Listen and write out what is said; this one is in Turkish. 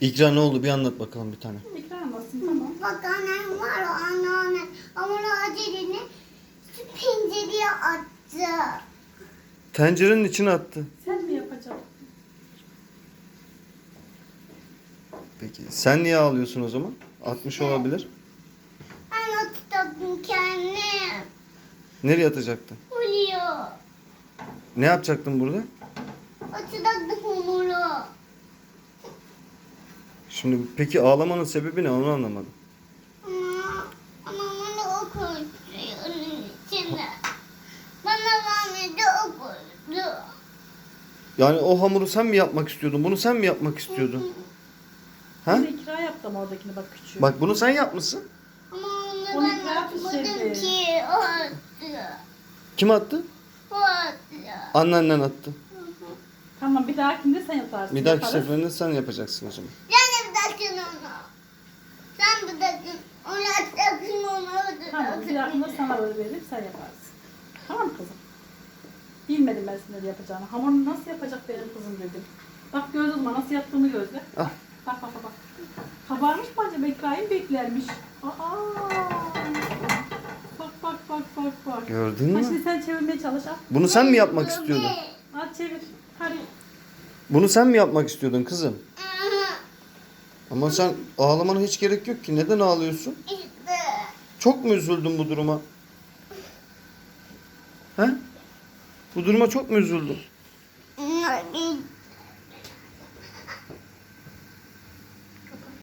İkra ne oldu bir anlat bakalım bir tane. İkra anlatsın tamam. Bak annem var o anneanne. Ama o acelini pencereye attı. Tencerenin içine attı. Sen mi yapacaksın? Peki sen niye ağlıyorsun o zaman? Atmış olabilir. Ben tutadım kendim. Nereye atacaktın? Oluyor. Ne yapacaktın burada? O tutadım hamuru. Şimdi peki ağlamanın sebebi ne onu anlamadım. Ama, ama bana o koydu onun içine. Bana vermedi o koydu. Yani o hamuru sen mi yapmak istiyordun? Bunu sen mi yapmak istiyordun? Ha? Şimdi ikra yaptım oradakini bak küçüğü. Bak bunu sen yapmışsın. Ama onu Onu ben işte. ki. O attı. Kim attı? O attı. Anneannen attı. Tamam bir dahakinde sen yaparsın. Bir dahaki yaparız. seferinde sen yapacaksın o zaman. Sen de bırakın onu. Sen bırakın. Onu atacaksın onu Tamam bir dahakinde sana böyle veririm sen yaparsın. Tamam mı kızım? Bilmedim ben senin öyle yapacağını. Hamurunu nasıl yapacak benim kızım dedim. Bak göz uzman nasıl yaptığını gözle. Ah. Bak bak bak. bak. Kabarmış mı acaba İbrahim beklermiş. Aa. Bak bak bak bak bak. Gördün Ha, mü? şimdi sen çevirmeye çalış. Al, Bunu sen mi yapmak istiyordun? al çevir. Hadi. Bunu sen mi yapmak istiyordun kızım? Ama sen ağlamana hiç gerek yok ki. Neden ağlıyorsun? İşte. Çok mu üzüldün bu duruma? He? Bu duruma çok mu üzüldün?